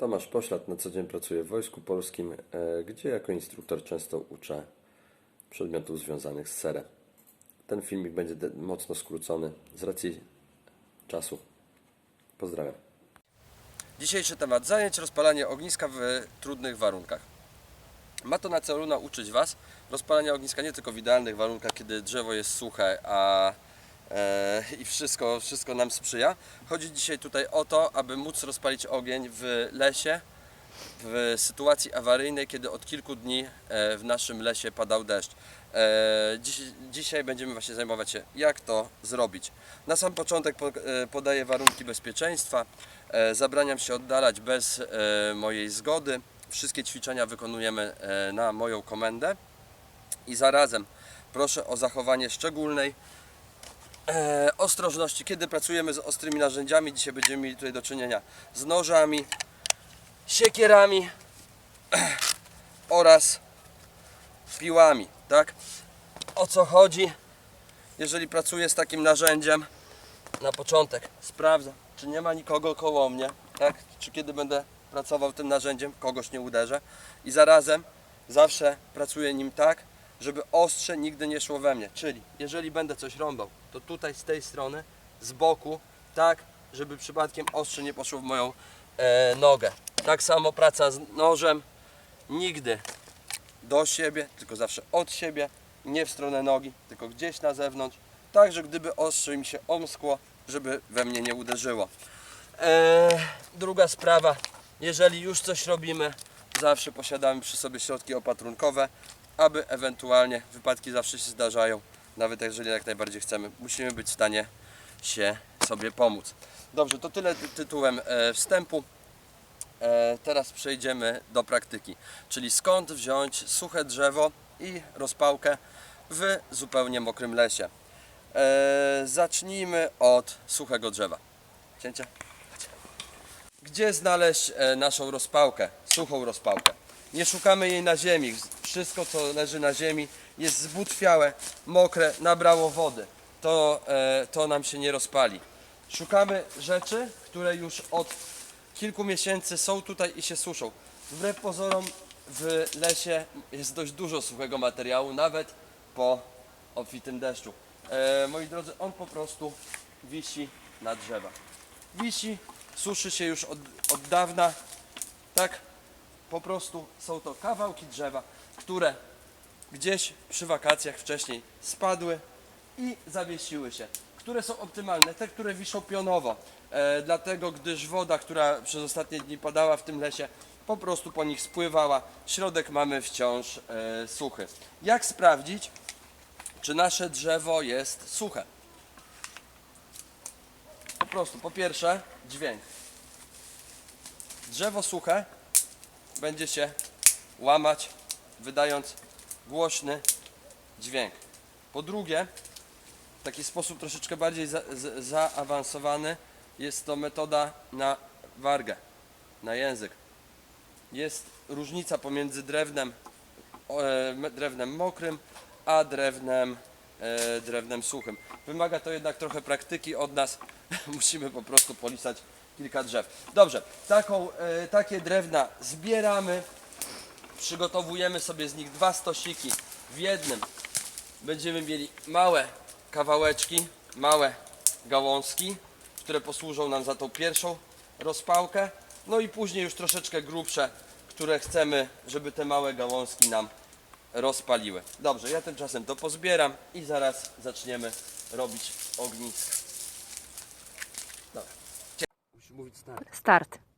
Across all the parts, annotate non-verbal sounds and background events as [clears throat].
Tomasz Poślad na co dzień pracuje w Wojsku Polskim, e, gdzie jako instruktor często uczę przedmiotów związanych z serem. Ten filmik będzie mocno skrócony z racji czasu. Pozdrawiam. Dzisiejszy temat zajęć rozpalanie ogniska w trudnych warunkach. Ma to na celu nauczyć Was rozpalania ogniska nie tylko w idealnych warunkach, kiedy drzewo jest suche, a i wszystko, wszystko nam sprzyja. Chodzi dzisiaj tutaj o to, aby móc rozpalić ogień w lesie, w sytuacji awaryjnej, kiedy od kilku dni e, w naszym lesie padał deszcz. E, Dziś, dzisiaj będziemy właśnie zajmować się, jak to zrobić. Na sam początek po- e, podaję warunki bezpieczeństwa. E, Zabraniam się oddalać bez e, mojej zgody. Wszystkie ćwiczenia wykonujemy e, na moją komendę. I zarazem proszę o zachowanie szczególnej e, ostrożności, kiedy pracujemy z ostrymi narzędziami. Dzisiaj będziemy mieli tutaj do czynienia z nożami, siekierami [clears throat] oraz piłami, tak? O co chodzi? Jeżeli pracuję z takim narzędziem, na początek sprawdzam, czy nie ma nikogo koło mnie, tak? Czy kiedy będę pracował tym narzędziem, kogoś nie uderzę i zarazem zawsze pracuję nim tak, żeby ostrze nigdy nie szło we mnie. Czyli jeżeli będę coś rąbał, to tutaj z tej strony, z boku, tak, żeby przypadkiem ostrze nie poszło w moją e, nogę. Tak samo praca z nożem, nigdy do siebie, tylko zawsze od siebie, nie w stronę nogi, tylko gdzieś na zewnątrz, tak, że gdyby ostrze mi się omskło, żeby we mnie nie uderzyło. Eee, druga sprawa, jeżeli już coś robimy, zawsze posiadamy przy sobie środki opatrunkowe, aby ewentualnie wypadki zawsze się zdarzają, nawet jeżeli jak najbardziej chcemy, musimy być w stanie się sobie pomóc. Dobrze, to tyle ty- tytułem e, wstępu. E, teraz przejdziemy do praktyki, czyli skąd wziąć suche drzewo i rozpałkę w zupełnie mokrym lesie. E, zacznijmy od suchego drzewa. Cięcie? Gdzie znaleźć naszą rozpałkę, suchą rozpałkę? Nie szukamy jej na ziemi. Wszystko, co leży na ziemi, jest zbutwiałe, mokre, nabrało wody. To, e, to nam się nie rozpali. Szukamy rzeczy, które już od kilku miesięcy są tutaj i się suszą. Wbrew pozorom w lesie jest dość dużo suchego materiału, nawet po obfitym deszczu. E, moi drodzy, on po prostu wisi na drzewach. Wisi, suszy się już od, od dawna. Tak, po prostu są to kawałki drzewa, które gdzieś przy wakacjach wcześniej spadły i zawiesiły się. Które są optymalne? Te, które wiszą pionowo. E, dlatego, gdyż woda, która przez ostatnie dni padała w tym lesie, po prostu po nich spływała. Środek mamy wciąż e, suchy. Jak sprawdzić, czy nasze drzewo jest suche? Po prostu, po pierwsze, dźwięk. Drzewo suche będzie się łamać, wydając głośny dźwięk. Po drugie, w taki sposób troszeczkę bardziej za, z, zaawansowany jest to metoda na wargę, na język. Jest różnica pomiędzy drewnem, e, drewnem mokrym, a drewnem, e, drewnem suchym. Wymaga to jednak trochę praktyki od nas. [laughs] Musimy po prostu polisać kilka drzew. Dobrze, taką, e, takie drewna zbieramy, przygotowujemy sobie z nich dwa stosiki. W jednym będziemy mieli małe kawałeczki, małe gałązki, które posłużą nam za tą pierwszą rozpałkę. No i później już troszeczkę grubsze, które chcemy, żeby te małe gałązki nam rozpaliły. Dobrze, ja tymczasem to pozbieram i zaraz zaczniemy robić ognisko. Dobra. Musi mówić start. Start.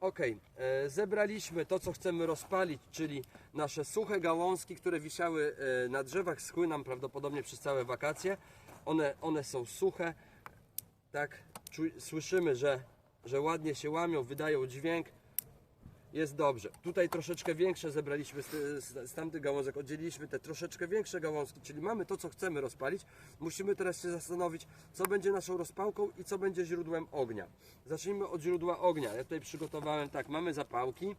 Ok, e, zebraliśmy to, co chcemy rozpalić, czyli nasze suche gałązki, które wisiały e, na drzewach, schły nam prawdopodobnie przez całe wakacje. One, one są suche, tak, słyszymy, że, że ładnie się łamią, wydają dźwięk. Jest dobrze. Tutaj troszeczkę większe zebraliśmy z, z, z tamtych gałązek, oddzieliliśmy te troszeczkę większe gałązki, czyli mamy to, co chcemy rozpalić. Musimy teraz się zastanowić, co będzie naszą rozpałką i co będzie źródłem ognia. Zacznijmy od źródła ognia. Ja tutaj przygotowałem tak, mamy zapałki,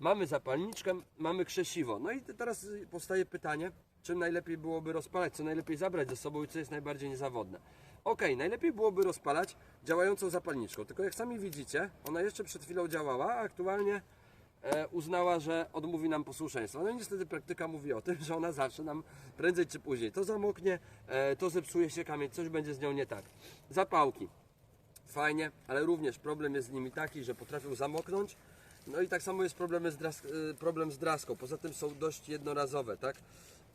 mamy zapalniczkę, mamy krzesiwo. No i te- teraz powstaje pytanie, czym najlepiej byłoby rozpalać, co najlepiej zabrać ze sobą i co jest najbardziej niezawodne. Ok, najlepiej byłoby rozpalać działającą zapalniczką, tylko jak sami widzicie, ona jeszcze przed chwilą działała, a aktualnie uznała, że odmówi nam posłuszeństwa. No i niestety praktyka mówi o tym, że ona zawsze nam prędzej czy później to zamoknie, e, to zepsuje się kamień, coś będzie z nią nie tak. Zapałki. Fajnie, ale również problem jest z nimi taki, że potrafią zamoknąć. No i tak samo jest problem z, dras- y, problem z draską. Poza tym są dość jednorazowe, tak?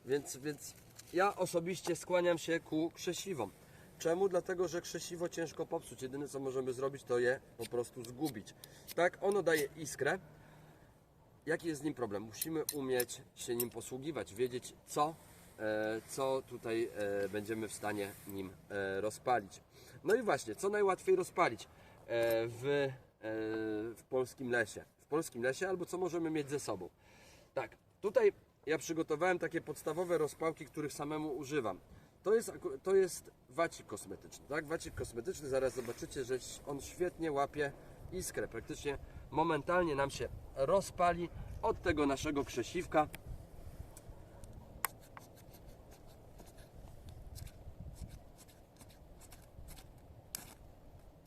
Więc, więc ja osobiście skłaniam się ku krzesiwom. Czemu? Dlatego, że krzesiwo ciężko popsuć. Jedyne co możemy zrobić, to je po prostu zgubić. Tak, ono daje iskrę. Jaki jest z nim problem? Musimy umieć się nim posługiwać, wiedzieć co, e, co tutaj e, będziemy w stanie nim e, rozpalić. No i właśnie, co najłatwiej rozpalić w, w polskim lesie? W polskim lesie albo co możemy mieć ze sobą? Tak, tutaj ja przygotowałem takie podstawowe rozpałki, których samemu używam. To jest, to jest wacik kosmetyczny, tak? Wacik kosmetyczny, zaraz zobaczycie, że on świetnie łapie iskrę. Praktycznie momentalnie nam się rozpali od tego naszego krzesiwka.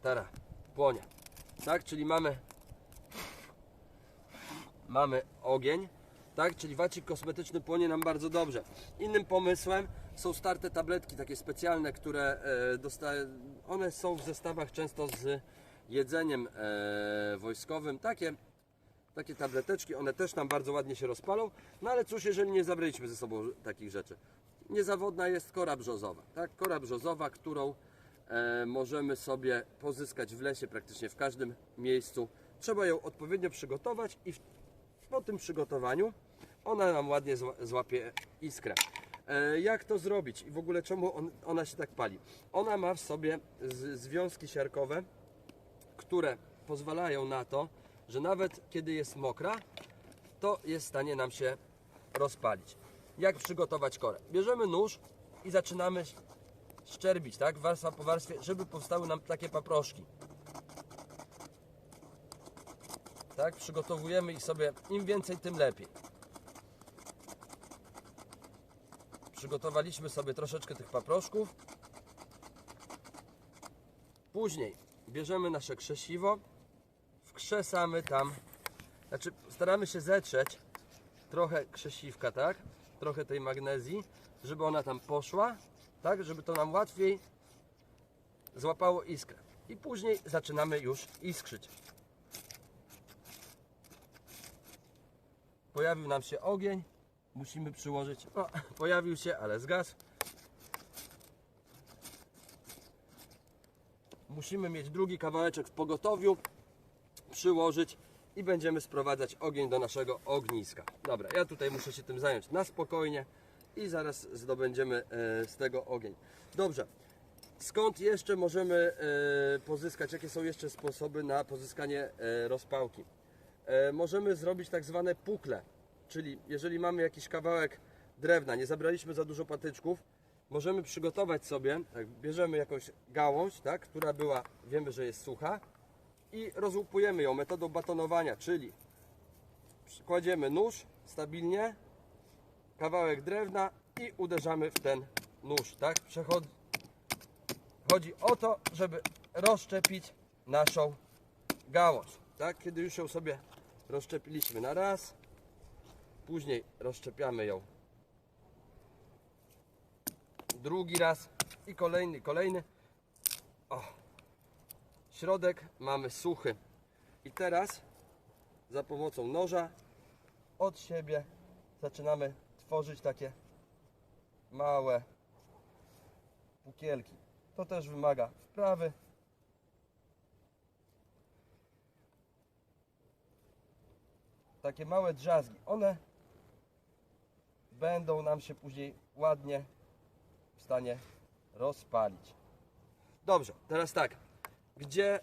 Teraz płonie. Tak, czyli mamy mamy ogień, tak? Czyli wacik kosmetyczny płonie nam bardzo dobrze. Innym pomysłem są starte tabletki takie specjalne, które e, dostaje, one są w zestawach często z jedzeniem e, wojskowym. Takie, takie tableteczki, one też nam bardzo ładnie się rozpalą. No ale cóż, jeżeli nie zabraliśmy ze sobą takich rzeczy. Niezawodna jest kora brzozowa, tak? Kora brzozowa, którą e, możemy sobie pozyskać w lesie praktycznie w każdym miejscu. Trzeba ją odpowiednio przygotować i w, po tym przygotowaniu ona nam ładnie zła- złapie iskrę. E, jak to zrobić i w ogóle czemu on, ona się tak pali? Ona ma w sobie z, związki siarkowe, które pozwalają na to, że nawet kiedy jest mokra, to jest w stanie nam się rozpalić. Jak przygotować korę? Bierzemy nóż i zaczynamy szczerbić, tak? Warstwa po warstwie, żeby powstały nam takie paproszki. Tak? Przygotowujemy ich sobie, im więcej, tym lepiej. Przygotowaliśmy sobie troszeczkę tych paproszków. Później bierzemy nasze krzesiwo, wkrzesamy tam, znaczy staramy się zetrzeć trochę krzesiwka, tak? Trochę tej magnezji, żeby ona tam poszła, tak? Żeby to nam łatwiej złapało iskrę. I później zaczynamy już iskrzyć. Pojawił nam się ogień, musimy przyłożyć, o, [laughs] pojawił się, ale zgasł. Musimy mieć drugi kawałeczek w pogotowiu, przyłożyć i będziemy sprowadzać ogień do naszego ogniska. Dobra, ja tutaj muszę się tym zająć na spokojnie i zaraz zdobędziemy e, z tego ogień. Dobrze, skąd jeszcze możemy e, pozyskać, jakie są jeszcze sposoby na pozyskanie e, rozpałki? Możemy zrobić tak zwane pukle, czyli jeżeli mamy jakiś kawałek drewna, nie zabraliśmy za dużo patyczków, możemy przygotować sobie, tak, bierzemy jakąś gałąź, tak, która była, wiemy, że jest sucha i rozłupujemy ją metodą batonowania, czyli kładziemy nóż stabilnie, kawałek drewna i uderzamy w ten nóż, tak? Chodzi o to, żeby rozszczepić naszą gałąź, tak? Kiedy już ją sobie rozszczepiliśmy na raz, później rozszczepiamy ją drugi raz i kolejny, kolejny. O. Środek mamy suchy. I teraz za pomocą noża od siebie zaczynamy tworzyć takie małe pukielki. To też wymaga wprawy. Takie małe drzazgi. One będą nam się później ładnie w stanie rozpalić. Dobrze, teraz tak. Gdzie,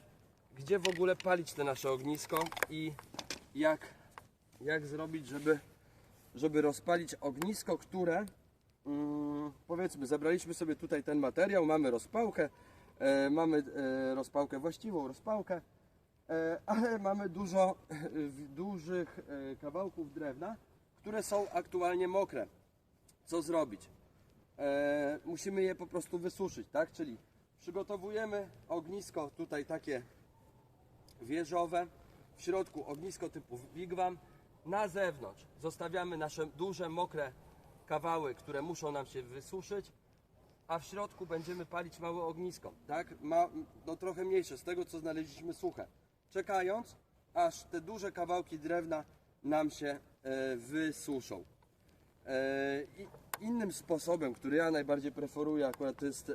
gdzie w ogóle palić te nasze ognisko i jak, jak zrobić, żeby, żeby rozpalić ognisko, które mm, powiedzmy, zebraliśmy sobie tutaj ten materiał, mamy rozpałkę, e, mamy e, rozpałkę właściwą, rozpałkę, e, ale mamy dużo dużych kawałków drewna, które są aktualnie mokre. Co zrobić? musimy je po prostu wysuszyć, tak? Czyli Przygotowujemy ognisko tutaj takie wieżowe. W środku ognisko typu wigwam. Na zewnątrz zostawiamy nasze duże, mokre kawały, które muszą nam się wysuszyć. A w środku będziemy palić małe ognisko, tak? Ma, no trochę mniejsze, z tego co znaleźliśmy suche. Czekając, aż te duże kawałki drewna nam się e, wysuszą. E, innym sposobem, który ja najbardziej preferuję, akurat to jest e,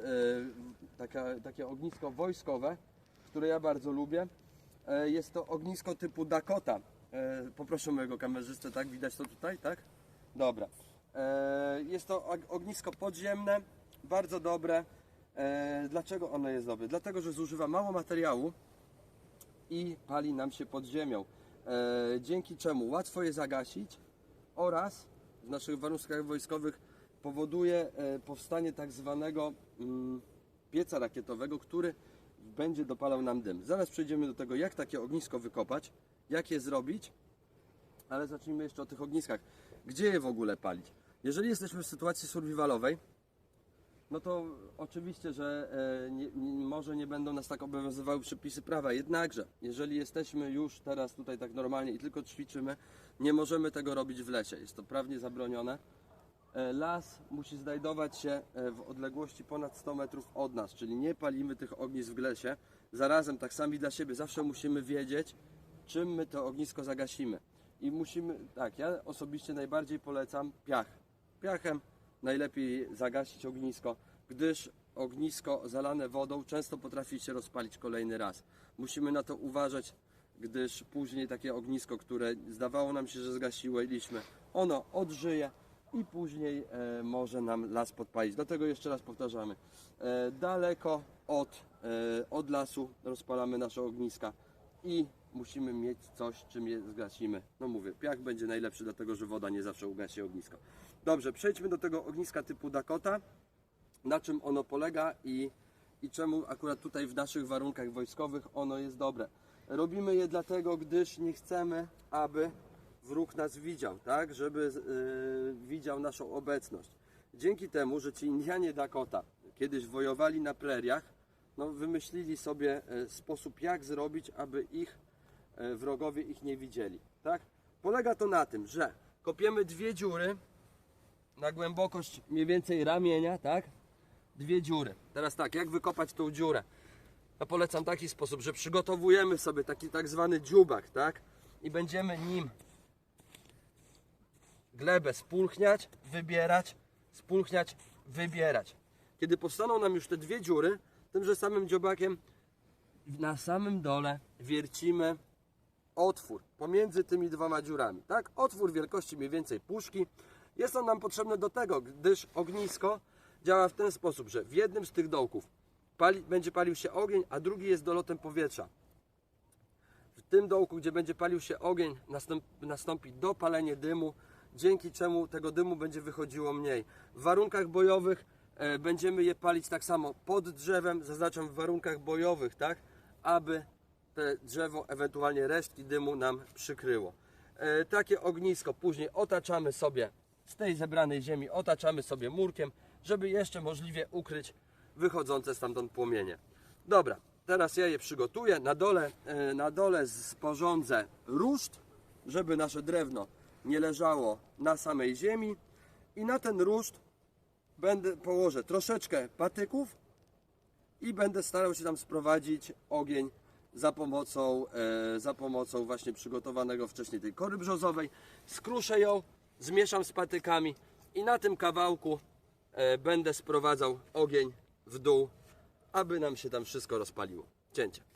taka, takie ognisko wojskowe, które ja bardzo lubię. E, jest to ognisko typu Dakota. E, poproszę mojego kamerzystę, tak? Widać to tutaj, tak? Dobra. E, jest to og- ognisko podziemne, bardzo dobre. E, dlaczego ono jest dobre? Dlatego, że zużywa mało materiału i pali nam się pod ziemią. E, dzięki czemu łatwo je zagasić oraz w naszych warunkach wojskowych powoduje e, powstanie tak zwanego mm, pieca rakietowego, który będzie dopalał nam dym. Zaraz przejdziemy do tego, jak takie ognisko wykopać, jak je zrobić, ale zacznijmy jeszcze o tych ogniskach. Gdzie je w ogóle palić? Jeżeli jesteśmy w sytuacji survivalowej, no to oczywiście, że e, nie, nie, może nie będą nas tak obowiązywały przepisy prawa. Jednakże, jeżeli jesteśmy już teraz tutaj tak normalnie i tylko ćwiczymy, nie możemy tego robić w lesie. Jest to prawnie zabronione. E, Las musi znajdować się e, w odległości ponad 100 metrów od nas, czyli nie palimy tych ognisk w lesie. Zarazem, tak sami dla siebie, zawsze musimy wiedzieć, czym my to ognisko zagasimy. I musimy, tak, ja osobiście najbardziej polecam piach. Piachem najlepiej zagasić ognisko, gdyż ognisko zalane wodą często potrafi się rozpalić kolejny raz. Musimy na to uważać, gdyż później takie ognisko, które zdawało nam się, że zgasiłyśmy, ono odżyje i później e, może nam las podpalić. Dlatego jeszcze raz powtarzamy, e, daleko od, e, od lasu rozpalamy nasze ogniska i musimy mieć coś, czym je zgasimy. No mówię, piach będzie najlepszy, dlatego że woda nie zawsze ugasi ognisko. Dobrze, przejdźmy do tego ogniska typu Dakota. Na czym ono polega i, i czemu akurat tutaj w naszych warunkach wojskowych ono jest dobre. Robimy je dlatego, gdyż nie chcemy, aby wróg nas widział, tak? Żeby yy, widział naszą obecność. Dzięki temu, że ci Indianie Dakota kiedyś wojowali na preriach, no, wymyślili sobie e, sposób, jak zrobić, aby ich e, wrogowie ich nie widzieli. Tak? Polega to na tym, że kopiemy dwie dziury na głębokość mniej więcej ramienia, tak? Dwie dziury. Teraz tak, jak wykopać tą dziurę? Ja polecam taki sposób, że przygotowujemy sobie taki tak zwany dziubak, tak? I będziemy nim glebę spulchniać, wybierać, spulchniać, wybierać. Kiedy powstaną nam już te dwie dziury, tymże samym dziobakiem na samym dole wiercimy otwór pomiędzy tymi dwoma dziurami. Tak? Otwór wielkości mniej więcej puszki. Jest on nam potrzebny do tego, gdyż ognisko działa w ten sposób, że w jednym z tych dołków pali, będzie palił się ogień, a drugi jest dolotem powietrza. W tym dołku, gdzie będzie palił się ogień, nastąpi, nastąpi dopalenie dymu, dzięki czemu tego dymu będzie wychodziło mniej. W warunkach bojowych e, będziemy je palić tak samo pod drzewem, zaznaczam w warunkach bojowych, tak, aby te drzewo, ewentualnie resztki dymu nam przykryło. E, takie ognisko później otaczamy sobie z tej zebranej ziemi, otaczamy sobie murkiem, żeby jeszcze możliwie ukryć wychodzące stamtąd płomienie. Dobra, teraz ja je przygotuję. Na dole, e, na dole sporządzę ruszt, żeby nasze drewno nie leżało na samej ziemi. I na ten ruszt będę położę troszeczkę patyków i będę starał się tam sprowadzić ogień za pomocą, e, za pomocą właśnie przygotowanego wcześniej tej kory brzozowej. Skruszę ją, zmieszam z patykami i na tym kawałku e, będę sprowadzał ogień w dół, aby nam się tam wszystko rozpaliło. Cięcie.